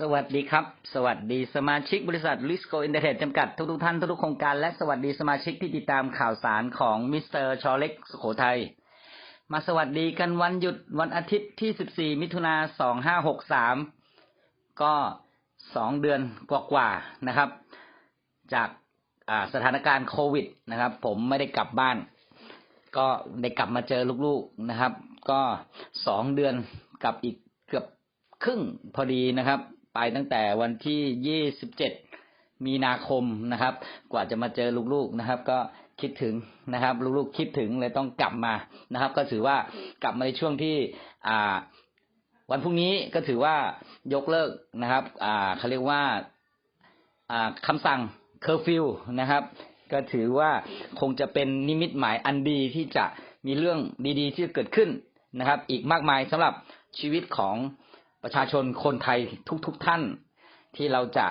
สวัสดีครับ สวัสดีสมาชิกบริษัทลิสโกอินเตอร์เน็ตจำกัดทุกทุกๆท่านทุกๆโครงการและสวัสดีสมาชิกที่ติดตามข่าวสารของมิสเตอร์ชอเล็กสุโขทัยมาสวัสดีกันวันหยุดวันอาทิตย์ที่ 14 มิถุนา2563 ก็สองเดือนกว่าๆนะครับ จากาสถานการณ์โควิดนะครับ ผมไม่ได้กลับบ้าน ก็ได้กลับมาเจอลูกๆนะครับ ก็สองเดือนกับอีกเกือบครึ่งพอดีนะครับ ไปตั้งแต่วันที่ยี่สิบเจ็ดมีนาคมนะครับ กว่าจะมาเจอลูกๆนะครับ ก็คิดถึงนะครับลูกๆคิดถึงเลยต้องกลับมานะครับ ก็ถือว่ากลับมาในช่วงที่อ่าวันพรุ่งนี้ก็ถือว่ายกเลิกนะครับ อ่าเขาเรียกว่าอ่าคำสั่งเคอร์ฟิวนะครับ ก็ถือว่าคงจะเป็นนิมิตหมายอันดีที่จะมีเรื่องดีๆ ที่จะเกิดขึ้นนะครับ อีกมากมายสำหรับชีวิตของ ประชาชนคนไทยทุกๆทท่านที่เราจะ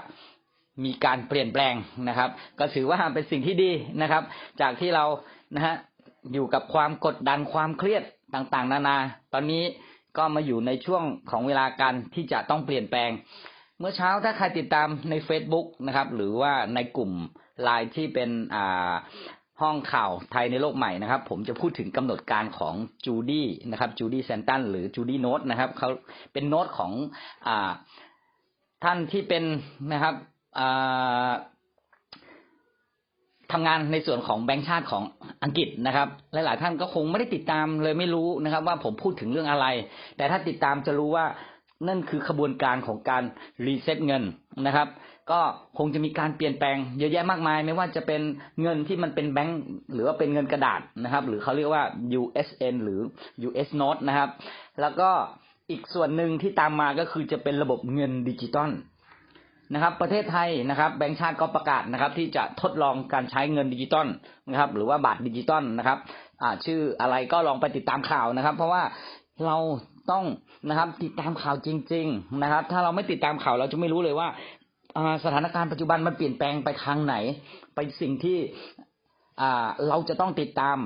มีการเปลี่ยนแปลงนะครับ ก็ถือว่าเป็นสิ่งที่ดีนะครับ จากที่เรานะฮะอยู่กับความกดดันความเครียดต่างๆ นานา ตอนนี้ก็มาอยู่ในช่วงของเวลาการที่จะต้องเปลี่ยนแปลง เมื่อเช้าถ้าใครติดตามใน Facebook นะครับ หรือว่าในกลุ่มไลน์ที่เป็นอ่า ห้องข่าวไทยในโลกใหม่นะครับ ผมจะพูดถึงกำหนดการของจูดี้นะครับจูดี้แซนตันหรือจูดี้โนตนะครับเขาเป็นโน้ตของอ่าท่านที่เป็นนะครับอ่าทำงานในส่วนของแบงก์ชาติของอังกฤษนะครับหลาย ๆ ท่านก็คงไม่ได้ติดตามเลยไม่รู้นะครับ ว่าผมพูดถึงเรื่องอะไร แต่ถ้าติดตามจะรู้ว่านั่นคือขบวนการของการรีเซ็ตเงินนะครับ ก็คงจะมีการเปลี่ยนแปลงเยอะแยะมากมาย ไม่ว่าจะเป็นเงินที่มันเป็นแบงก์หรือว่าเป็นเงินกระดาษนะครับ หรือเขาเรียกว่า USN หรือ US note นะครับ แล้วก็อีกส่วนหนึ่งที่ตามมาก็คือจะเป็นระบบเงินดิจิตอลนะครับประเทศไทยนะครับ แบงก์ชาติก็ประกาศนะครับ ที่จะทดลองการใช้เงินดิจิตอลนะครับ หรือว่าบาทดิจิตอลนะครับชื่ออะไรก็ลองไปติดตามข่าวนะครับ เพราะว่าเราต้องนะครับติดตามข่าวจริง ๆ นะครับ ถ้าเราไม่ติดตามข่าวเราจะไม่รู้เลยว่า สถานการณ์ปัจจุบันมันเปลี่ยนแปลงไปทางไหนไปสิ่งที่เราจะต้องติดตาม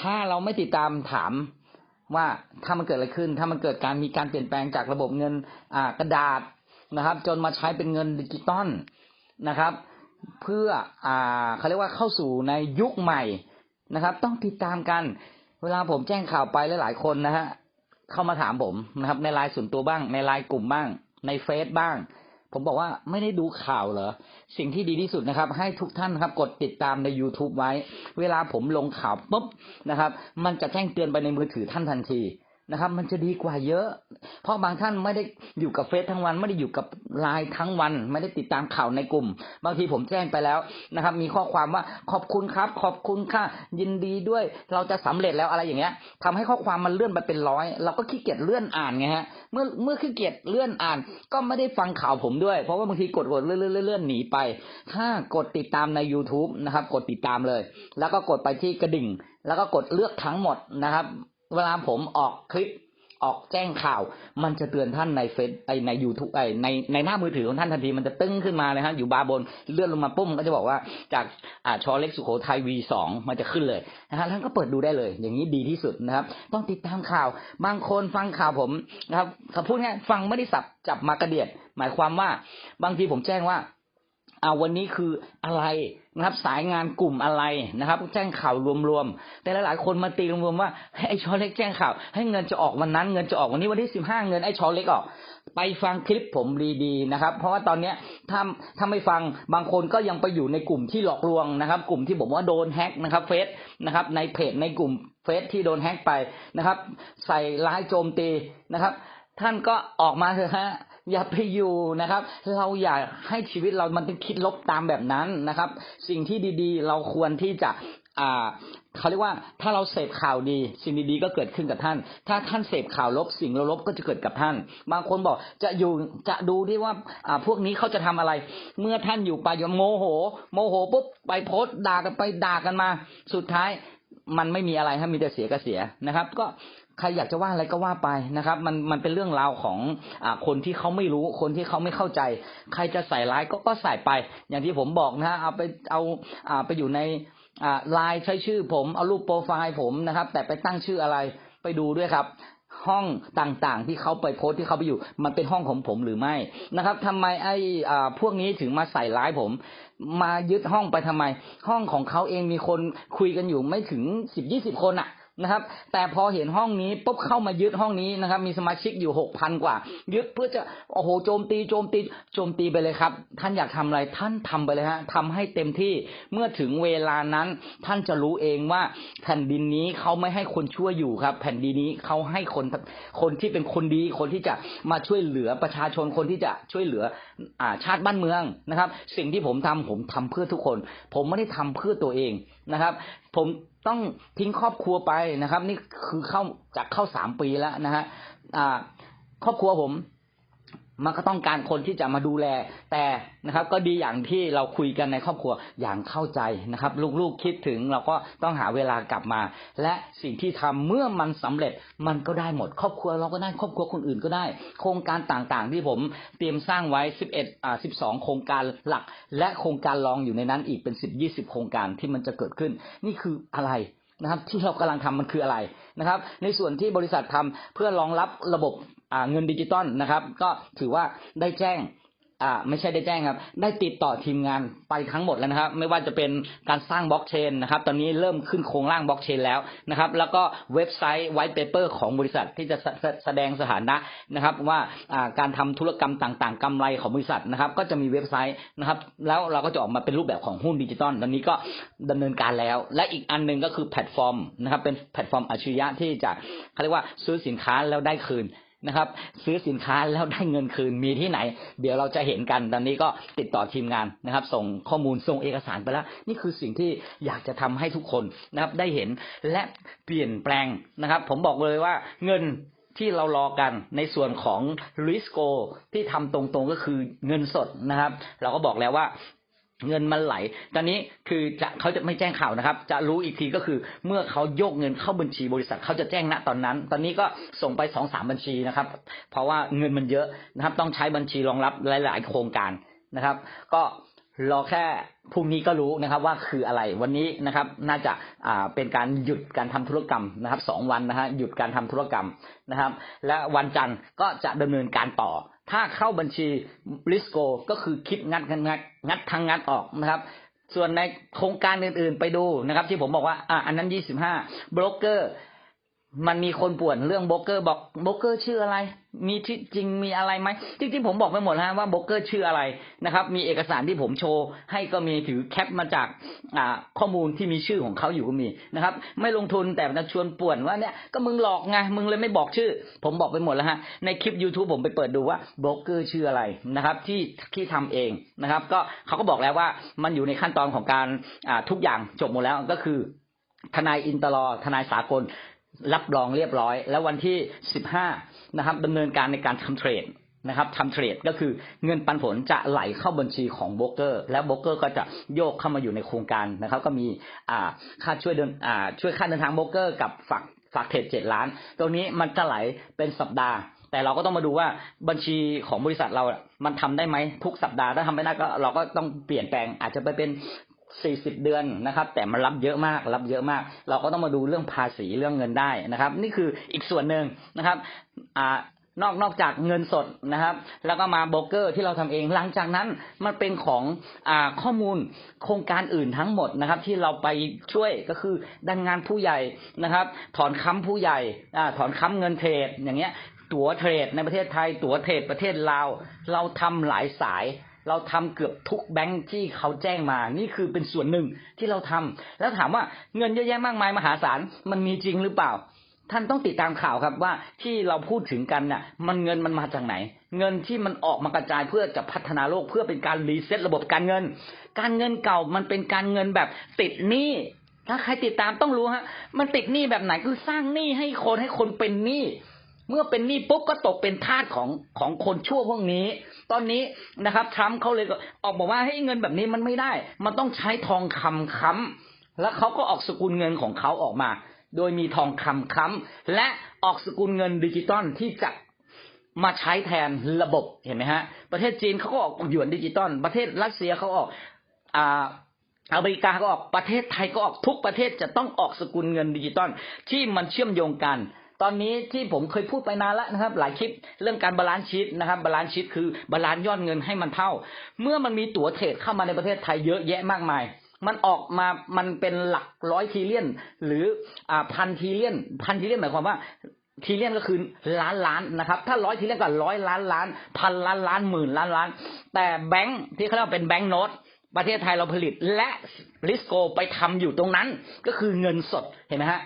ถ้าเราไม่ติดตามถามว่าถ้ามันเกิดอะไรขึ้น ถ้ามันเกิดการมีการเปลี่ยนแปลงจากระบบเงินกระดาษนะครับ จนมาใช้เป็นเงินดิจิตอลนะครับ เพื่ออเขาเรียกว่าเข้าสู่ในยุคใหม่นะครับ ต้องติดตามกัน เวลาผมแจ้งข่าวไปหลายๆคนนะฮะเข้ามาถามผมนะครับ ในไลน์ส่วนตัวบ้าง ในไลน์กลุ่มบ้าง ในเฟซบ้าง ผมบอกว่าไม่ได้ดูข่าวเหรอ สิ่งที่ดีที่สุดนะครับ ให้ทุกท่านครับกดติดตามใน YouTube ไว้ เวลาผมลงข่าวปุ๊บนะครับ มันจะแจ้งเตือนไปในมือถือท่านทันที นะครับ มันจะดีกว่าเยอะ เพราะบางท่านไม่ได้อยู่กับเฟซทั้งวัน ไม่ได้อยู่กับไลน์ทั้งวัน ไม่ได้ติดตามข่าวในกลุ่ม บางทีผมแจ้งไปแล้วนะครับ มีข้อความว่าขอบคุณครับ ขอบคุณค่ะยินดีด้วย เราจะสำเร็จแล้วอะไรอย่างเงี้ยทำให้ข้อความมันเลื่อนไปเป็นร้อยเราก็ขี้เกียจเลื่อนอ่านไงฮะเมื่อเมื่อขี้เกียจเลื่อนอ่าน ก็ไม่ได้ฟังข่าวผมด้วย เพราะว่าบางทีกดกดเลื่อนเลื่อนเลื่อนหนีไป ถ้ากดติดตามใน YouTube นะครับ กดติดตามเลย แล้วก็กดไปที่กระดิ่ง แล้วก็กดเลือกทั้งหมดนะครับ เวลาผมออกคลิปออกแจ้งข่าว มันจะเตือนท่านในเฟซไอในยูทูบไอในในหน้ามือถือของท่านทันทีมันจะตึ้งขึ้นมาเลยฮะอยู่บาร์บนเลื่อนลงมาปุ้มก็จะบอกว่าจากอ่าชอเล็กสุโขทัย V2 มันจะขึ้นเลยนะฮะท่านก็เปิดดูได้เลย อย่างนี้ดีที่สุดนะครับ ต้องติดตามข่าว บางคนฟังข่าวผมนะครับเขาพูดง่ายฟังไม่ได้สับจับมากระเดียดหมายความว่าบางทีผมแจ้งว่าเอาวันนี้คืออะไร นะครับ สายงานกลุ่มอะไรนะครับ แจ้งข่าวรวมๆแต่หลายๆคนมาตีรวมๆว่าให้ไอ้ชอเล็กแจ้งข่าว ให้เงินจะออกวันนั้นเงินจะออกวันนี้วันที่สิบห้าเงินไอ้ชอเล็กออก ไปฟังคลิปผมดีๆนะครับ เพราะว่าตอนเนี้ยถ้าถ้าไม่ฟังบางคนก็ยังไปอยู่ในกลุ่มที่หลอกลวงนะครับ กลุ่มที่ผมว่าโดนแฮ็กนะครับเฟซนะครับ ในเพจในกลุ่มเฟซที่โดนแฮ็กไปนะครับ ใส่ร้ายโจมตีนะครับ ท่านก็ออกมาเถอะฮะ อย่าไปอยู่นะครับ เราอย่าให้ชีวิตเรามันต้องคิดลบตามแบบนั้นนะครับ สิ่งที่ดีๆ เราควรที่จะอ่าเขาเรียกว่าถ้าเราเสพข่าวดี สิ่งดีๆก็เกิดขึ้นกับท่าน ถ้าท่านเสพข่าวลบสิ่งลบๆก็จะเกิดกับท่าน บางคนบอกจะอยู่จะดูที่ว่าอ่าพวกนี้เขาจะทำอะไร เมื่อท่านอยู่ไปยโมโห โมโหปุ๊บไปโพสต์ด่ากันไปด่ากันมา สุดท้ายมันไม่มีอะไรฮะมีแต่เสียก็เสียนะครับ ก็ ใครอยากจะว่าอะไรก็ว่าไปนะครับ มันมันเป็นเรื่องราวของอคนที่เขาไม่รู้คนที่เขาไม่เข้าใจ ใครจะใส่ร้ายก็ก็ใส่ไป อย่างที่ผมบอกนะฮะเอาไปเอาอ่าไปอยู่ในอ่าไลน์ใช้ชื่อผมเอารูปโปรไฟล์ผมนะครับ แต่ไปตั้งชื่ออะไรไปดูด้วยครับห้องต่างๆ ที่เขาไปโพสที่เขาไปอยู่ มันเป็นห้องของผมหรือไม่นะครับทำไมไอ้อ่าพวกนี้ถึงมาใส่ร้ายผม มายึดห้องไปทำไม ห้องของเขาเองมีคนคุยกันอยู่ไม่ถึงสิบยี่สิบคนอะ นะครับ แต่พอเห็นห้องนี้ปุ๊บเข้ามายึดห้องนี้นะครับ มีสมาชิกอยู่หกพันกว่า ยึดเพื่อจะโอ้โหโจมตีโจมตีโจมตีไปเลยครับ ท่านอยากทำอะไรท่านทำไปเลยฮะทำให้เต็มที่เมื่อถึงเวลานั้น ท่านจะรู้เองว่าแผ่นดินนี้เขาไม่ให้คนชั่วอยู่ครับ แผ่นดินนี้เขาให้คนคนที่เป็นคนดีคนที่จะมาช่วยเหลือประชาชนคนที่จะช่วยเหลืออ่าชาติบ้านเมืองนะครับ สิ่งที่ผมทำผมทำเพื่อทุกคน ผมไม่ได้ทำเพื่อตัวเองนะครับ ผม ต้องทิ้งครอบครัวไปนะครับ นี่คือเข้าจากเข้าสามปีแล้วนะฮะครอบครัวผม มันก็ต้องการคนที่จะมาดูแล แต่นะครับ ก็ดีอย่างที่เราคุยกันในครอบครัวอย่างเข้าใจนะครับ ลูกๆคิดถึงเราก็ต้องหาเวลากลับมา และสิ่งที่ทำเมื่อมันสำเร็จมันก็ได้หมด ครอบครัวเราก็ได้ครอบครัวคนอื่นก็ได้ โครงการต่างๆ ที่ผมเตรียมสร้างไว้ 11อ่า12 โครงการหลัก และโครงการรองอยู่ในนั้นอีกเป็น 10 20 โครงการที่มันจะเกิดขึ้น นี่คืออะไร นะครับ ที่เรากำลังทำมันคืออะไรนะครับ ในส่วนที่บริษัททำเพื่อรองรับระบบเงินดิจิตอลนะครับ ก็ถือว่าได้แจ้ง อ่าไม่ใช่ได้แจ้งครับ ได้ติดต่อทีมงานไปทั้งหมดแล้วนะครับ ไม่ว่าจะเป็นการสร้างบล็อกเชนนะครับ ตอนนี้เริ่มขึ้นโครงร่างบล็อกเชนแล้วนะครับ แล้วก็เว็บไซต์ไวท์เปเปอร์ของบริษัทที่จะแสแสดงสถานะนะครับ ว่าอ่าการทำธุรกรรมต่างๆกำไรของบริษัทนะครับ ก็จะมีเว็บไซต์นะครับ แล้วเราก็จะออกมาเป็นรูปแบบของหุ้นดิจิตอลตอนนี้ก็ดำเนินการแล้ว และอีกอันหนึ่งก็คือแพลตฟอร์มนะครับ เป็นแพลตฟอร์มอัจฉริยะที่จะเขาเรียกว่าซื้อสินค้าแล้วได้คืน นะครับ ซื้อสินค้าแล้วได้เงินคืนมีที่ไหน เดี๋ยวเราจะเห็นกันตอนนี้ก็ติดต่อทีมงานนะครับ ส่งข้อมูลส่งเอกสารไปแล้ว นี่คือสิ่งที่อยากจะทำให้ทุกคนนะครับได้เห็นและเปลี่ยนแปลงนะครับ ผมบอกเลยว่าเงินที่เรารอกันในส่วนของริสโกที่ทำตรงๆก็คือเงินสดนะครับ เราก็บอกแล้วว่า เงินมันไหล ตอนนี้คือจะเขาจะไม่แจ้งข่าวนะครับ จะรู้อีกทีก็คือเมื่อเขาโยกเงินเข้าบัญชีบริษัทเขาจะแจ้งณตอนนั้น ตอนนี้ก็ส่งไปสองสามบัญชีนะครับ เพราะว่าเงินมันเยอะนะครับ ต้องใช้บัญชีรองรับหลาย ๆ โครงการนะครับ ก็รอแค่พรุ่งนี้ก็รู้นะครับว่าคืออะไรวันนี้นะครับ น่าจะอ่าเป็นการหยุดการทำธุรกรรมนะครับสองวันนะฮะหยุดการทำธุรกรรมนะครับ และวันจันทร์ก็จะดำเนินการต่อ ถ้าเข้าบัญชีริสโกก็คือคิดงัดงัดงัดงัดทางงัดออกนะครับ ส่วนในโครงการอื่นๆไปดูนะครับ ที่ผมบอกว่าอ่าอันนั้นยี่สิบห้าบล็อกเกอร์ มันมีคนป่วนเรื่องโบกเกอร์บอกโบกเกอร์ชื่ออะไร มีที่จริงมีอะไรไหมจริงๆผมบอกไปหมดฮะว่าโบกเกอร์ชื่ออะไรนะครับ มีเอกสารที่ผมโชว์ให้ก็มีถือแคปมาจากอ่าข้อมูลที่มีชื่อของเขาอยู่ก็มีนะครับ ไม่ลงทุนแต่มันชวนป่วนว่าเนี่ยก็มึงหลอกไงมึงเลยไม่บอกชื่อ ผมบอกไปหมดแล้วฮะในคลิป YouTube ผมไปเปิดดูว่าโบกเกอร์ชื่ออะไรนะครับ ที่ที่ทำเองนะครับ ก็เขาก็บอกแล้วว่ามันอยู่ในขั้นตอนของการอ่าทุกอย่างจบหมดแล้วก็คือทนายอินตลอทนายสากล รับรองเรียบร้อย แล้ววันที่15นะครับดำเนินการในการทำเทรดนะครับทำเทรดก็คือเงินปันผลจะไหลเข้าบัญชีของโบรกเกอร์ แล้วโบรกเกอร์ก็จะโยกเข้ามาอยู่ในโครงการนะครับ ก็มีอ่าค่าช่วยเดินอ่าช่วยค่าเดินทางโบรกเกอร์กับฝากฝากเทรดเจ็ดล้าน ตรงนี้มันจะไหลเป็นสัปดาห์ แต่เราก็ต้องมาดูว่าบัญชีของบริษัทเรา มันทำได้ไหมทุกสัปดาห์ถ้าทำไม่ได้ก็เราก็ต้องเปลี่ยนแปลงอาจจะไปเป็น 40เดือนนะครับ แต่มันรับเยอะมากรับเยอะมาก เราก็ต้องมาดูเรื่องภาษีเรื่องเงินได้นะครับ นี่คืออีกส่วนหนึ่งนะครับอ่านอกนอกจากเงินสดนะครับ แล้วก็มาโบรกเกอร์ที่เราทำเองหลังจากนั้นมันเป็นของอ่าข้อมูลโครงการอื่นทั้งหมดนะครับ ที่เราไปช่วยก็คือดันงานผู้ใหญ่นะครับ ถอนค้ำผู้ใหญ่อ่าถอนค้ำเงินเทรดอย่างเงี้ย ตั๋วเทรดในประเทศไทย ตั๋วเทรดประเทศลาวเราทำหลายสาย เราทำเกือบทุกแบงค์ที่เขาแจ้งมา นี่คือเป็นส่วนหนึ่งที่เราทำแล้วถามว่าเงินเยอะแยะมากมายมหาศาลมันมีจริงหรือเปล่า ท่านต้องติดตามข่าวครับว่าที่เราพูดถึงกันน่ะ มันเงินมันมาจากไหน เงินที่มันออกมากระจายเพื่อจะพัฒนาโลกเพื่อเป็นการรีเซ็ตระบบการเงิน การเงินเก่ามันเป็นการเงินแบบติดหนี้ถ้าใครติดตามต้องรู้ฮะ มันติดหนี้แบบไหนคือสร้างหนี้ให้คนให้คนเป็นหนี้ เมื่อเป็นหนี้ปุ๊บก็ตกเป็นทาสของของคนชั่วพวกนี้ ตอนนี้นะครับทรัมป์เขาเลยออกบอกว่าให้เงินแบบนี้มันไม่ได้ มันต้องใช้ทองคำค้ำแล้วเขาก็ออกสกุลเงินของเขาออกมา โดยมีทองคำค้ำและออกสกุลเงินดิจิตอลที่จะมาใช้แทนระบบเห็นไหมฮะ ประเทศจีนเขาก็ออกหยวนดิจิตอลประเทศรัสเซียเขาออกอ่าอเมริกาก็ออกประเทศไทยก็ออกทุกประเทศจะต้องออกสกุลเงินดิจิตอลที่มันเชื่อมโยงกัน ตอนนี้ที่ผมเคยพูดไปนานแล้วนะครับ หลายคลิปเรื่องการบาลานซ์ชีตนะครับบาลานซ์ชีตคือบาลานซ์ยอดเงินให้มันเท่า เมื่อมันมีตั๋วเทรดเข้ามาในประเทศไทยเยอะแยะมากมายมันออกมามันเป็นหลักร้อยทีเลียน หรืออ่าพันทีเลียน พันทีเลียนหมายความว่าทีเลียนก็คือล้านล้านนะครับ ถ้าร้อยทีเลียนก็ร้อยล้านล้าน พันล้านล้านหมื่นล้านล้าน แต่แบงค์ที่เขาเรียกว่าเป็นแบงค์โน้ตประเทศไทยเราผลิตและริสโกไปทำอยู่ตรงนั้น ก็คือเงินสดเห็นไหมฮะ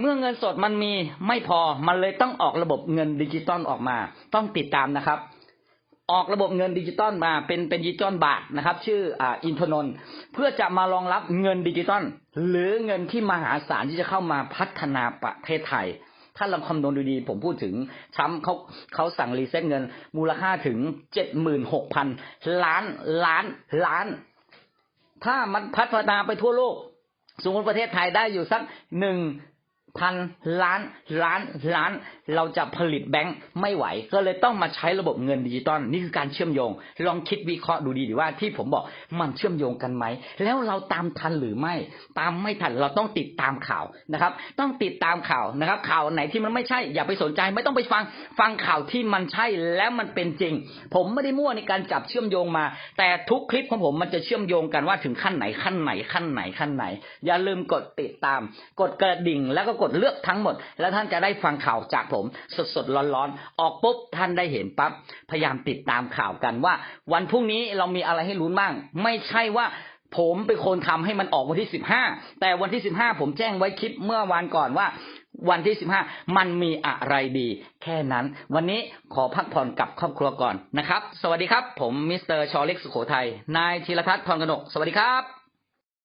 เมื่อเงินสดมันมีไม่พอมันเลยต้องออกระบบเงินดิจิตอลออกมา ต้องติดตามนะครับ ออกระบบเงินดิจิตอลมาเป็นเป็นดิจิตอลบาทนะครับ ชื่ออ่าอินทนนท์เพื่อจะมารองรับเงินดิจิตอลหรือเงินที่มหาศาลที่จะเข้ามาพัฒนาประเทศไทย ถ้าเราคำนวณดูดีผมพูดถึงทรัมป์เขาเขาสั่งรีเซ็ตเงิน มูลค่าถึงเจ็ดหมื่นหกพันล้านล้านล้าน ถ้ามันพัฒนาไปทั่วโลก สมมติประเทศไทยได้อยู่สักหนึ่ง พันล้านล้านล้าน เราจะผลิตแบงค์ไม่ไหว ก็เลยต้องมาใช้ระบบเงินดิจิตอลนี่คือการเชื่อมโยง ลองคิดวิเคราะห์ดูดีดีว่าที่ผมบอกมันเชื่อมโยงกันไหม แล้วเราตามทันหรือไม่ ตามไม่ทันเราต้องติดตามข่าวนะครับ ต้องติดตามข่าวนะครับ ข่าวไหนที่มันไม่ใช่อย่าไปสนใจไม่ต้องไปฟังฟังข่าวที่มันใช่แล้วมันเป็นจริง ผมไม่ได้มั่วในการจับเชื่อมโยงมา แต่ทุกคลิปของผมมันจะเชื่อมโยงกันว่าถึงขั้นไหนขั้นไหนขั้นไหนขั้นไหน อย่าลืมกดติดตาม กดกระดิ่งแล้วก็กดดเลือกทั้งหมด แล้วท่านจะได้ฟังข่าวจากผม สดๆร้อนๆออกปุ๊บท่านได้เห็นปั๊บพยายามติดตามข่าวกันว่า วันพรุ่งนี้เรามีอะไรให้ลุ้นบ้าง ไม่ใช่ว่าผมเป็นคนทำให้มันออกวันที่สิบห้าแต่วันที่สิบห้าผมแจ้งไว้คลิปเมื่อวานก่อนว่า วันที่สิบห้ามันมีอะไรดี แค่นั้น วันนี้ขอพักผ่อนกับครอบครัวก่อนนะครับ สวัสดีครับ ผมมิสเตอร์ชอเล็กสุโขทัยนายธีรทัศน์ทองกนก สวัสดีครับ